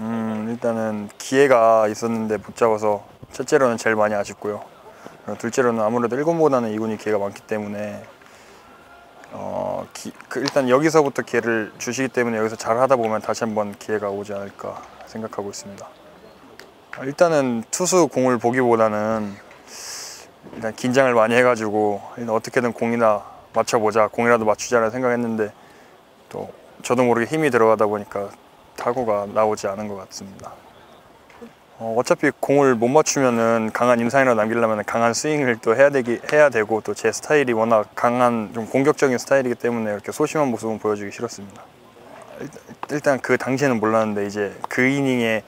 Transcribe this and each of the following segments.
음, 일단은 기회가 있었는데 못 잡아서 첫째로는 제일 많이 아쉽고요. 어, 둘째로는 아무래도 1군보다는 2군이 기회가 많기 때문에 어, 기- 그 일단 여기서부터 기회를 주시기 때문에 여기서 잘 하다 보면 다시 한번 기회가 오지 않을까 생각하고 있습니다. 어, 일단은 투수 공을 보기보다는 일단 긴장을 많이 해가지고 일단 어떻게든 공이나 맞춰보자 공이라도 맞추자라는 생각했는데 또 저도 모르게 힘이 들어가다 보니까 타구가 나오지 않은 것 같습니다. 어, 어차피 공을 못 맞추면은 강한 인상이라도 남기려면 강한 스윙을 또 해야 되기 해야 되고 또 제 스타일이 워낙 강한 좀 공격적인 스타일이기 때문에 이렇게 소심한 모습은 보여주기 싫었습니다. 일단, 일단 그 당시에는 몰랐는데 이제 그 이닝에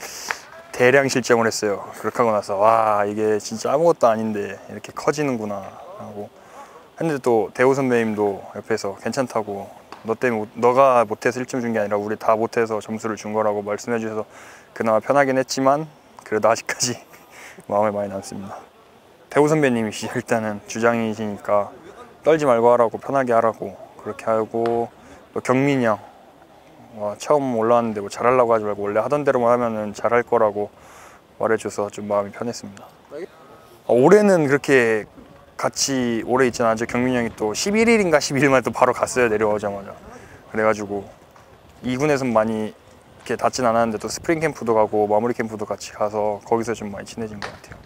대량 실점을 했어요. 그렇게 하고 나서 와 이게 진짜 아무것도 아닌데 이렇게 커지는구나 하고 했는데 또 대우 선배님도 옆에서 괜찮다고 너 때문에 못- 너가 못해서 1점 준 게 아니라 우리 다 못해서 점수를 준 거라고 말씀해 주셔서 그나마 편하긴 했지만 그래도 아직까지 마음에 많이 남습니다. 대우 선배님이시 일단은 주장이시니까 떨지 말고 하라고 편하게 하라고 그렇게 하고 또 경민이 형 와, 처음 올라왔는데 뭐 잘하려고 하지 말고 원래 하던 대로만 하면은 잘할 거라고 말해줘서 좀 마음이 편했습니다. 어, 올해는 그렇게 같이 오래 있진 않죠. 경민이 형이 또 11일인가 12일 만에 또 바로 갔어요. 내려오자마자. 그래가지고 2군에서 많이 이렇게 닿진 않았는데 또 스프링 캠프도 가고 마무리 캠프도 같이 가서 거기서 좀 많이 친해진 것 같아요.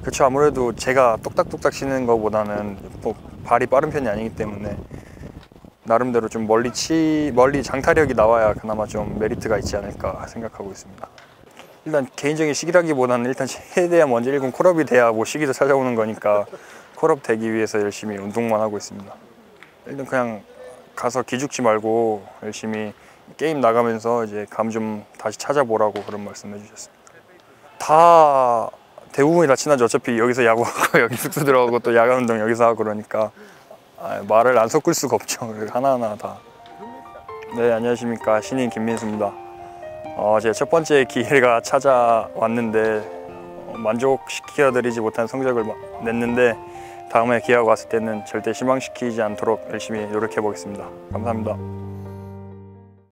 그렇죠. 아무래도 제가 똑딱똑딱 치는 것보다는 뭐 발이 빠른 편이 아니기 때문에 나름대로 좀 멀리 치 멀리 장타력이 나와야 그나마 좀 메리트가 있지 않을까 생각하고 있습니다. 일단 개인적인 시기라기보다는 일단 최대한 먼저 1군 콜업이 돼야 뭐 시기도 찾아오는 거니까 콜업 되기 위해서 열심히 운동만 하고 있습니다. 일단 그냥 가서 기죽지 말고 열심히 게임 나가면서 이제 감 좀 다시 찾아보라고 그런 말씀해 주셨습니다. 다 대부분이 다 친하죠. 어차피 여기서 야구하고 여기 숙소 들어가고 또 야간 운동 여기서 하고 그러니까 아, 말을 안 섞을 수가 없죠. 하나하나 다. 네 안녕하십니까 신인 김민수입니다. 어, 제 첫 번째 기회가 찾아왔는데 어, 만족시켜드리지 못한 성적을 마- 냈는데 다음에 기회가 왔을 때는 절대 실망시키지 않도록 열심히 노력해 보겠습니다. 감사합니다.